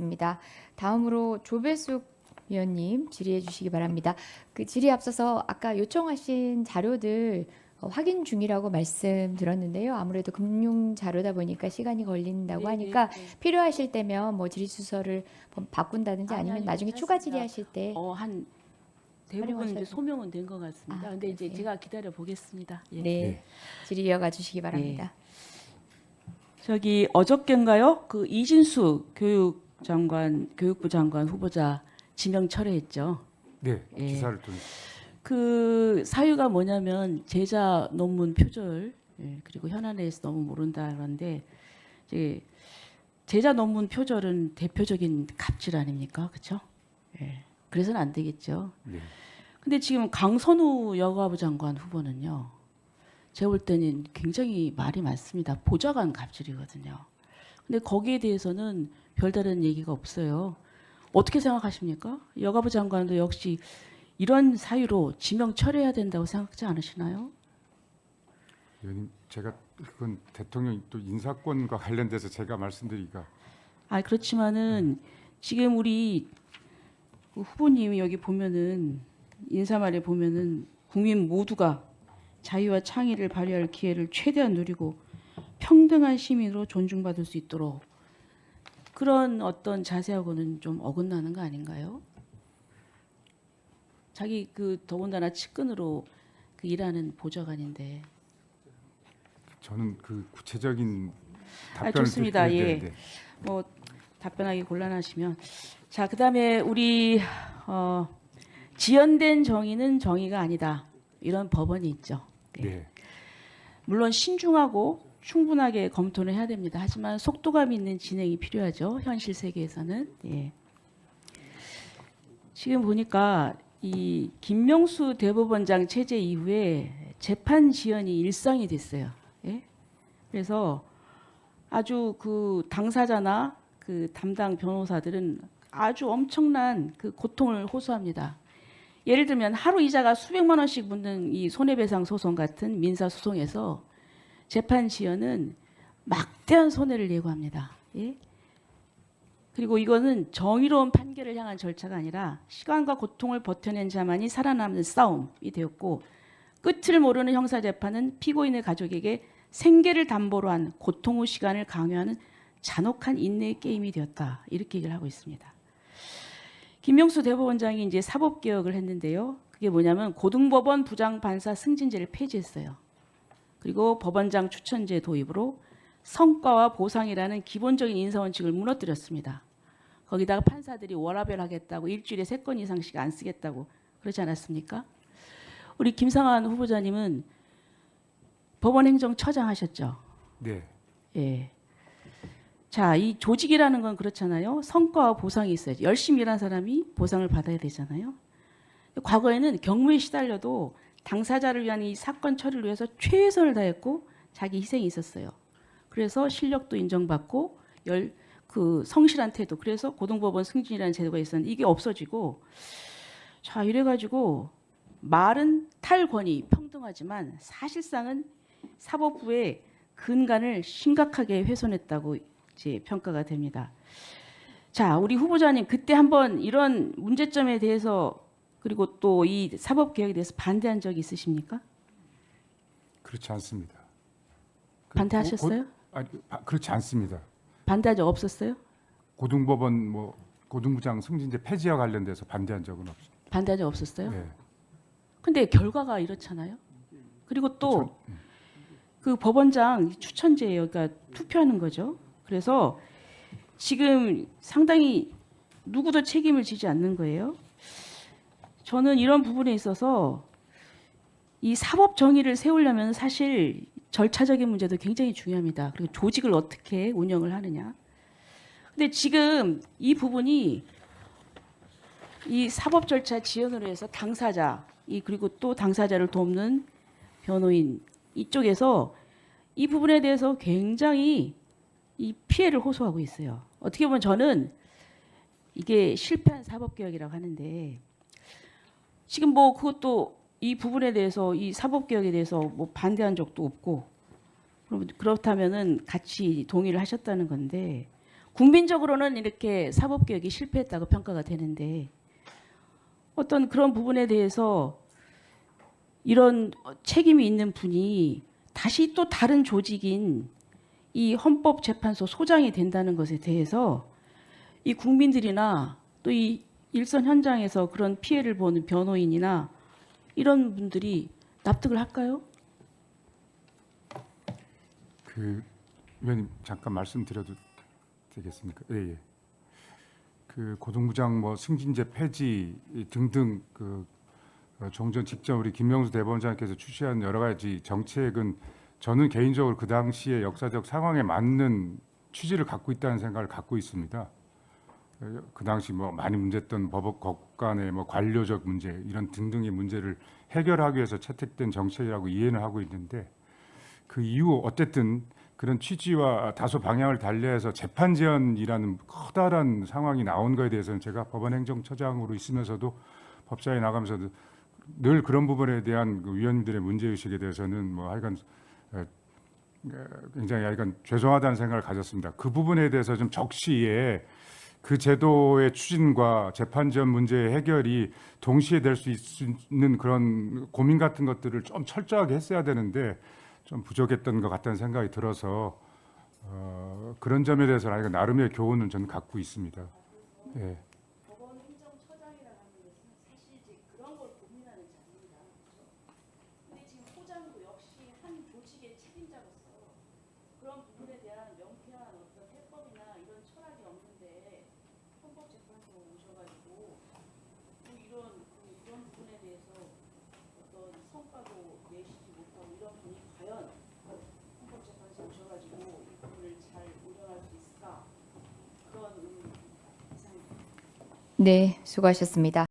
있습니다. 다음으로 조배숙 위원님 질의해 주시기 바랍니다. 그 질의 앞서서 아까 요청하신 자료들 어, 확인 중이라고 말씀드렸는데요. 아무래도 금융 자료다 보니까 시간이 걸린다고 네, 하니까 네, 네. 필요하실 때면 뭐 질의 주소를 뭐 바꾼다든지 아니, 아니면 아니, 나중에 괜찮습니다. 추가 질의하실 때 어, 한 대부분 이제 소명은 된 것 같습니다. 아, 근데 이제 그러세요? 제가 기다려 보겠습니다. 예. 네, 네. 질의 이어가 주시기 바랍니다. 저기 어저께인가요? 그 이진수 교육 장관 교육부 장관 후보자 지명 철회했죠. 네, 예. 기사를 통해 그 사유가 뭐냐면 제자 논문 표절 예, 그리고 현안에서 너무 모른다 그런데 이제 제자 논문 표절은 대표적인 갑질 아닙니까, 그렇죠? 예, 그래서는 안 되겠죠. 네. 근데 지금 강선우 여가부 장관 후보는요. 제가 볼 때는 굉장히 말이 많습니다. 보좌관 갑질이거든요. 근데 거기에 대해서는 별다른 얘기가 없어요. 어떻게 생각하십니까? 여가부 장관도 역시 이런 사유로 지명 철회해야 된다고 생각하지 않으시나요? 의원님 제가 그건 대통령 또 인사권과 관련돼서 제가 말씀드리기가 아 그렇지만은 지금 우리 그 후보님이 여기 보면은 인사말에 보면은 국민 모두가 자유와 창의를 발휘할 기회를 최대한 누리고 평등한 시민으로 존중받을 수 있도록 그런 어떤 자세하고는 좀 어긋나는 거 아닌가요? 자기 그 더군다나 측근으로 그 일하는 보좌관인데 저는 그 구체적인 아, 답변을 좋습니다. 드릴 예. 네. 뭐 답변하기 곤란하시면 자 그다음에 우리 어, 지연된 정의는 정의가 아니다 이런 법원이 있죠. 네. 네. 물론 신중하고 충분하게 검토는 해야 됩니다. 하지만 속도감 있는 진행이 필요하죠. 현실 세계에서는 예. 지금 보니까 이 김명수 대법원장 체제 이후에 재판 지연이 일상이 됐어요. 예? 그래서 아주 그 당사자나 그 담당 변호사들은 아주 엄청난 그 고통을 호소합니다. 예를 들면 하루 이자가 수백만 원씩 붙는 이 손해배상 소송 같은 민사 소송에서 재판 지연은 막대한 손해를 예고합니다. 예? 그리고 이거는 정의로운 판결을 향한 절차가 아니라 시간과 고통을 버텨낸 자만이 살아남는 싸움이 되었고 끝을 모르는 형사 재판은 피고인의 가족에게 생계를 담보로 한 고통 후 시간을 강요하는 잔혹한 인내의 게임이 되었다. 이렇게 얘기를 하고 있습니다. 김명수 대법원장이 이제 사법 개혁을 했는데요. 그게 뭐냐면 고등법원 부장 판사 승진제를 폐지했어요. 그리고 법원장 추천제 도입으로 성과와 보상이라는 기본적인 인사 원칙을 무너뜨렸습니다. 거기다가 판사들이 워라벨 하겠다고 일주일에 세 건 이상씩 안 쓰겠다고 그러지 않았습니까? 우리 김상환 후보자님은 법원 행정처장 하셨죠. 네. 예. 자, 이 조직이라는 건 그렇잖아요. 성과와 보상이 있어야죠. 열심히 일한 사람이 보상을 받아야 되잖아요. 과거에는 경무에 시달려도 당사자를 위한 이 사건 처리를 위해서 최선을 다했고 자기 희생이 있었어요. 그래서 실력도 인정받고 열 그 성실한 태도. 그래서 고등법원 승진이라는 제도가 있었는데 이게 없어지고 자 이래가지고 말은 탈권위 평등하지만 사실상은 사법부의 근간을 심각하게 훼손했다고 이제 평가가 됩니다. 자, 우리 후보자님 그때 한번 이런 문제점에 대해서 그리고 또 이 사법 개혁에 대해서 반대한 적이 있으십니까? 그렇지 않습니다. 그 반대하셨어요? 고- 고- 아니, 바- 그렇지 않습니다. 반대한 적 없었어요? 고등법원 뭐 고등부장 승진제 폐지와 관련돼서 반대한 적은 없습니다. 반대한 적 없었어요? 네. 근데 결과가 이렇잖아요. 그리고 또그 법원장 추천제예요. 그러니까 투표하는 거죠. 그래서 지금 상당히 누구도 책임을 지지 않는 거예요. 저는 이런 부분에 있어서 이 사법 정의를 세우려면 사실 절차적인 문제도 굉장히 중요합니다. 그리고 조직을 어떻게 운영을 하느냐. 근데 지금 이 부분이 이 사법 절차 지연으로 해서 당사자 이 그리고 또 당사자를 돕는 변호인 이쪽에서 이 부분에 대해서 굉장히 이 피해를 호소하고 있어요. 어떻게 보면 저는 이게 실패한 사법 개혁이라고 하는데 지금 뭐 그것도 이 부분에 대해서 이 사법 개혁에 대해서 뭐 반대한 적도 없고 그렇다면은 같이 동의를 하셨다는 건데 국민적으로는 이렇게 사법 개혁이 실패했다고 평가가 되는데 어떤 그런 부분에 대해서 이런 책임이 있는 분이 다시 또 다른 조직인 이 헌법재판소 소장이 된다는 것에 대해서 이 국민들이나 또 이 일선 현장에서 그런 피해를 보는 변호인이나 이런 분들이 납득을 할까요? 그 위원님 잠깐 말씀드려도 되겠습니까? 예, 예. 그 고등부장 뭐 승진제 폐지 등등 그 어, 종전 직전 우리 김명수 대법원장께서 출시한 여러 가지 정책은 저는 개인적으로 그 당시의 역사적 상황에 맞는 취지를 갖고 있다는 생각을 갖고 있습니다. 어, 그 당시 뭐 많이 문제했던 법업 간의 뭐 관료적 문제 이런 등등의 문제를 해결하기 위해서 채택된 정책이라고 이해는 하고 있는데 그 이후 어쨌든 그런 취지와 다소 방향을 달리해서 재판 지연이라는 커다란 상황이 나온 거에 대해서는 제가 법원행정처장으로 있으면서도 법사에 나가면서도 늘 그런 부분에 대한 그 위원님들의 문제 의식에 대해서는 뭐 하여간 굉장히 하여간 죄송하다는 생각을 가졌습니다. 그 부분에 대해서 좀 적시에 그 제도의 추진과 재판 지연 문제 의 해결이 동시에 될 수 있는 그런 고민 같은 것들을 좀 철저하게 했어야 되는데 좀 부족했던 것 같다는 생각이 들어서 어, 그런 점에 대해서 아이가 나름의 교훈은 저는 갖고 있습니다. 예. 그런 걸 고민하는 자입니다. 근데 지금 소장도 역시 한 조직의 책임자로서 그런 부분에 대한 명쾌한 어떤 해법이나 이런 철학이 없는데 헌법재판소 오셔가지고 또 이런 그 이런 부분에 대해서 어떤 성과도 내시지 못하고 이런 분이 과연 헌법재판소에 오셔가지고 이 부분을 잘 운영할 수 있을까 그런 의문입니다. 이상입니다. 네, 수고하셨습니다.